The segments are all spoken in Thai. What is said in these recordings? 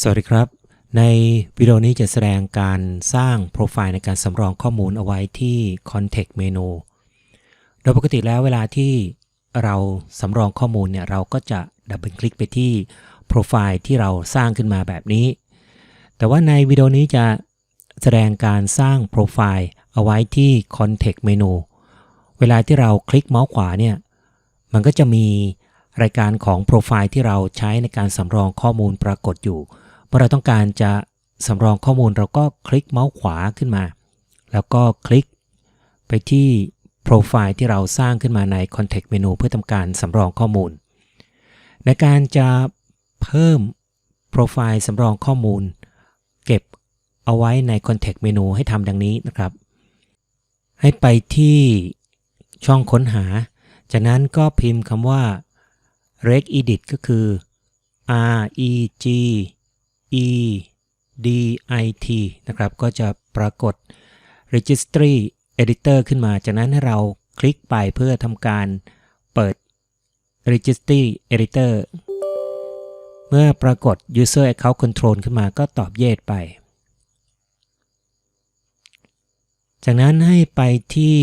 สวัสดีครับ ในวิดีโอนี้จะแสดงการสร้างโปรไฟล์ในการสำรองข้อมูลเอาไว้ที่ Context Menu โดยปกติแล้วเวลาที่เราสำรองข้อมูลเนี่ยเราก็จะดับเบิลคลิกไปที่โปรไฟล์ที่เราสร้างขึ้นมาแบบนี้ แต่ว่าในวิดีโอนี้จะแสดงการสร้างโปรไฟล์เอาไว้ที่ Context Menu เวลาที่เราคลิกเมาส์ขวาเนี่ยมันก็จะมีรายการของโปรไฟล์ที่เราใช้ในการสำรองข้อมูลปรากฏอยู่ มื่อเราต้องการจะสำรองข้อมูลเราก็คลิกเมาส์ขวาขึ้นมา แล้วก็คลิกไปที่โปรไฟล์ที่เราสร้างขึ้นมาใน Context Menu เพื่อทำการสำรองข้อมูล ในการจะเพิ่มโปรไฟล์สำรองข้อมูล เก็บเอาไว้ใน Context Menu ให้ทำดังนี้นะครับ ให้ไปที่ช่องค้นหา จากนั้นก็พิมพ์คำว่า regedit ก็คือ reg e d i t นะครับ ก็จะปรากฏ registry editor ขึ้นมา จากนั้นให้เราคลิกไปเพื่อทำการเปิด registry editor เมื่อปรากฏ user account control ขึ้นมาก็ตอบ yes ไป จากนั้นให้ไปที่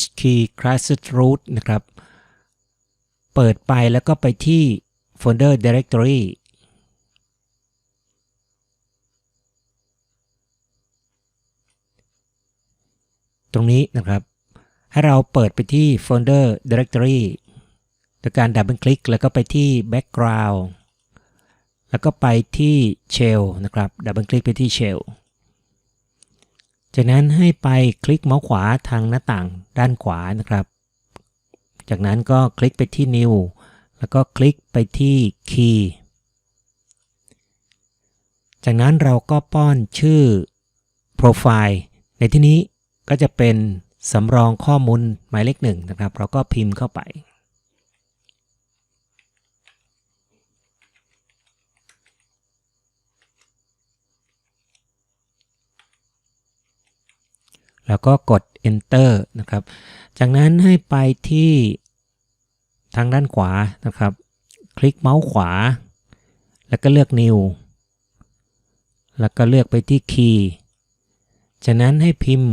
h key classes root นะครับ เปิดไปแล้วก็ไปที่ folder directory ตรงนี้นะครับ ให้เราเปิดไปที่ folder directory โดยการดับเบิลคลิกแล้วก็ไปที่ background แล้วก็ไปที่ shell นะครับดับเบิลคลิกไปที่ shell จากนั้นให้ไปคลิกเมาส์ขวาทางหน้าต่างด้านขวานะครับ จากนั้นก็คลิกไปที่ new แล้วก็คลิกไปที่ key จากนั้นเราก็ป้อนชื่อ profile ในที่นี้ ก็จะเป็นสำรองข้อมูลหมายเลขหนึ่งนะครับ เราก็พิมพ์เข้าไป แล้วก็กด enter นะครับ จากนั้นให้ไปที่ทางด้านขวานะครับ คลิกเมาส์ขวา แล้วก็เลือก new แล้วก็เลือกไปที่ key จากนั้นให้พิมพ์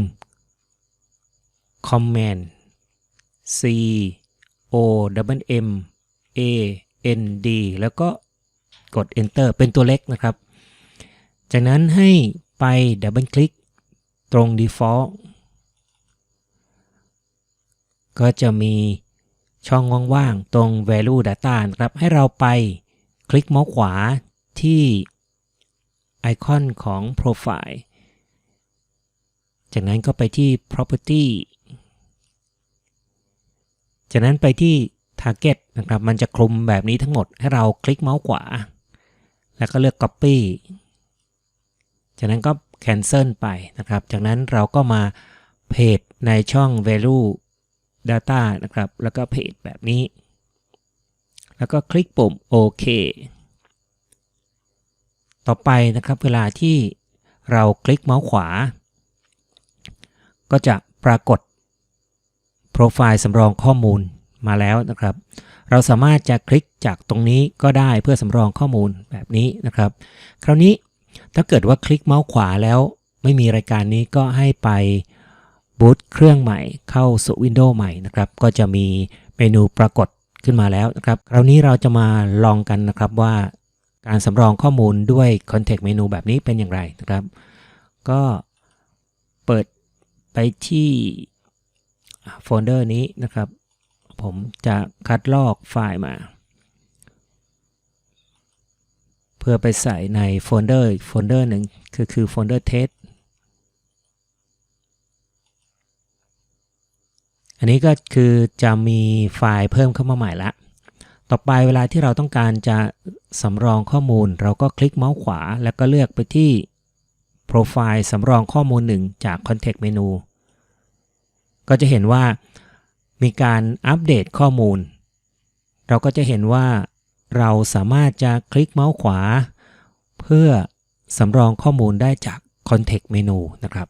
command c o w m a n d แล้วก็กด enter เป็นตัวเล็กนะครับ จากนั้นให้ไปดับเบิลคลิกตรง default ก็จะมีช่องว่างๆตรง value data นะครับ ให้เราไปคลิกเมาส์ขวาที่ไอคอนของ profile จากนั้นก็ไปที่ property จากนั้นไปที่ target นะครับ มันจะคลุมแบบนี้ทั้งหมดให้เราคลิกเมาส์ขวา แล้วก็เลือก copy จากนั้นก็ cancel ไปนะครับ จากนั้นเราก็มาเพจในช่อง value data นะครับ แล้วก็เพจแบบนี้ แล้วก็คลิกปุ่มโอเคต่อไปนะครับเวลาที่เราคลิกเมาส์ขวา ก็จะปรากฏ โปรไฟล์สำรองข้อมูลมาแล้วนะครับ เราสามารถจะคลิกจากตรงนี้ก็ได้เพื่อสำรองข้อมูลแบบนี้นะครับ คราวนี้ถ้าเกิดว่าคลิกเมาส์ขวาแล้วไม่มีรายการนี้ก็ให้ไปบูตเครื่องใหม่เข้าสู่ Windows ใหม่นะครับ ก็จะมีเมนูปรากฏขึ้นมาแล้วนะครับ คราวนี้เราจะมาลองกันนะครับว่าการสำรองข้อมูลด้วย Context Menu แบบนี้เป็นอย่างไรนะครับ ก็เปิดไปที่ โฟลเดอร์นี้นะครับ ผมจะคัดลอกไฟล์มา เพื่อไปใส่ในโฟลเดอร์โฟลเดอร์หนึ่งคือคือโฟลเดอร์ test อันนี้ก็คือจะมีไฟล์เพิ่มเข้ามาใหม่ละ ต่อไปเวลาที่เราต้องการจะสำรองข้อมูล เราก็คลิกเมาส์ขวา แล้วก็เลือกไปที่โปรไฟล์สำรองข้อมูลหนึ่งจาก Context Menu ก็จะเห็นว่ามีการอัปเดตข้อมูล เราก็จะเห็นว่าเราสามารถจะคลิกเมาส์ขวา เพื่อสำรองข้อมูลได้จาก Context Menu นะครับ